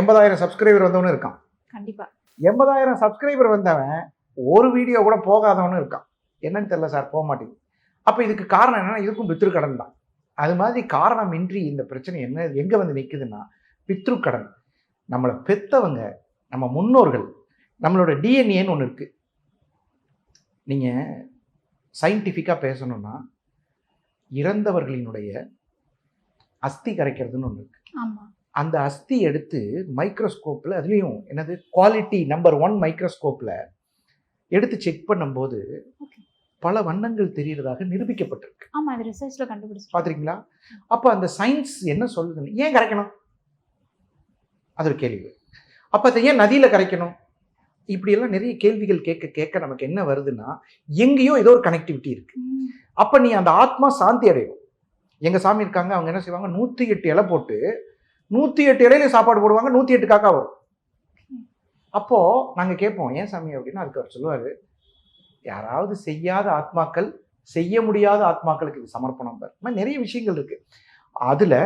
எண்பதாயிரம் சப்ஸ்கிரைபர் வந்தவனும் இருக்கான். கண்டிப்பா. எண்பதாயிரம் சப்ஸ்கிரைபர் வந்தவன் ஒரு வீடியோ கூட போகாதவனும் இருக்கான். என்னன்னு தெரியல சார் போக மாட்டேங்குது. அப்போ இதுக்கு காரணம் என்னன்னா இதுக்கும் பித்ருக்கடன் தான். அது மாதிரி காரணமின்றி இந்த பிரச்சனை என்ன எங்கே வந்து நிற்குதுன்னா பித்ருக்கடன். நம்மளை பெத்தவங்க நம்ம முன்னோர்கள் நம்மளோட டிஎன்ஏன்னு ஒன்று இருக்குது நீங்கள் சயின்டிஃபிக்காக பேசணும்னா இறந்தவர்களினுடைய அஸ்தி கரைக்கிறதுன்னு ஒன்று இருக்கு. அந்த அஸ்தி எடுத்து மைக்ரோஸ்கோப்பில் அதுலேயும் என்னது? குவாலிட்டி நம்பர் ஒன் மைக்ரோஸ்கோப்பில் எடுத்து செக் பண்ணும்போது. பல வண்ணங்கள் தெரிகிறதாக நிரூபிக்கப்பட்டிருக்கு. ஆமா அது ரிசர்ச்ல கண்டுபிடிச்சு பார்த்துருக்கீங்களா அப்போ அந்த சயின்ஸ் என்ன சொல்லுதுன்னு ஏன் கரைக்கணும்? அது ஒரு கேள்வி. அப்போ அதை ஏன் நதியில் கரைக்கணும்? இப்படியெல்லாம் நிறைய கேள்விகள் கேட்க கேட்க நமக்கு என்ன வருதுன்னா எங்கேயோ ஏதோ ஒரு கனெக்டிவிட்டி இருக்கு. ம், அப்போ நீ அந்த ஆத்மா சாந்தி அடையும். எங்கள் சாமி இருக்காங்க அவங்க என்ன செய்வாங்க நூற்றி எட்டு இலை போட்டு நூற்றி எட்டு இலையில சாப்பாடு போடுவாங்க நூற்றி எட்டு காக்கா வரும். அப்போது நாங்கள் கேட்போம் ஏன் சாமி? அப்படின்னா அதுக்கு அவர் சொல்லுவார் யாராவது செய்யாத ஆத்மாக்கள் செய்ய முடியாத ஆத்மாக்களுக்கு இது சமர்ப்பணம் பார். இந்த மாதிரி நிறைய விஷயங்கள் இருக்குது அதில்